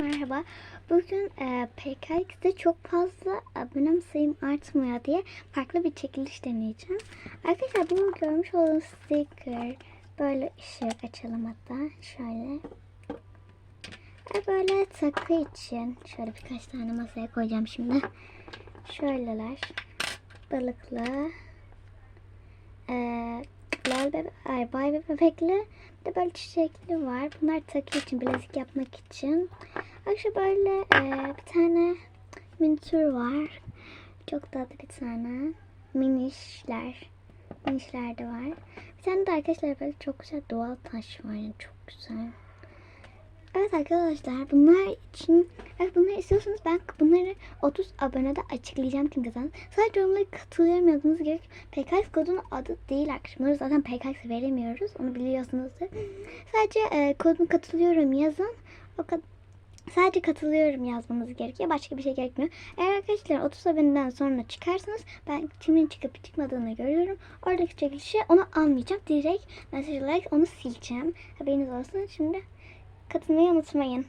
Merhaba. Bugün e, PKX'de çok fazla abonem sayım artmıyor diye farklı bir çekiliş deneyeceğim. Arkadaşlar bu görmüş olduğunuz sticker böyle ışık açalım hatta şöyle. Ve böyle takı için şöyle birkaç tane masaya koyacağım şimdi. Şöyleler. Balıklı. Eee Lal bebe, ay bay ve bebekli de böyle çiçekli var. Bunlar takı için, bilezik yapmak için. Akşam böyle e, bir tane minitür var. Çok tatlı bir tane. Minişler. Minişler de var. Bir tane de arkadaşlar böyle çok güzel doğal taş var. Yani çok güzel. Evet arkadaşlar bunlar için evet bunları istiyorsanız ben bunları 30 abonede açıklayacağım kim kazandı. Sadece yorumlara katılıyorum yazmanız gerek. PKX kodunun adı değil arkadaşlar. Zaten PKX veremiyoruz. Onu biliyorsunuzdur. Sadece e, kodunu katılıyorum yazın. O kadar. Sadece katılıyorum yazmanız gerekiyor. Başka bir şey gerekmiyor. Eğer arkadaşlar 30 aboneden sonra çıkarsanız ben kimin çıkıp çıkmadığını görüyorum. Oradaki çekilişi onu almayacağım. Direkt mesaj olarak onu sileceğim. Haberiniz olsun. Şimdi katılmayı unutmayın.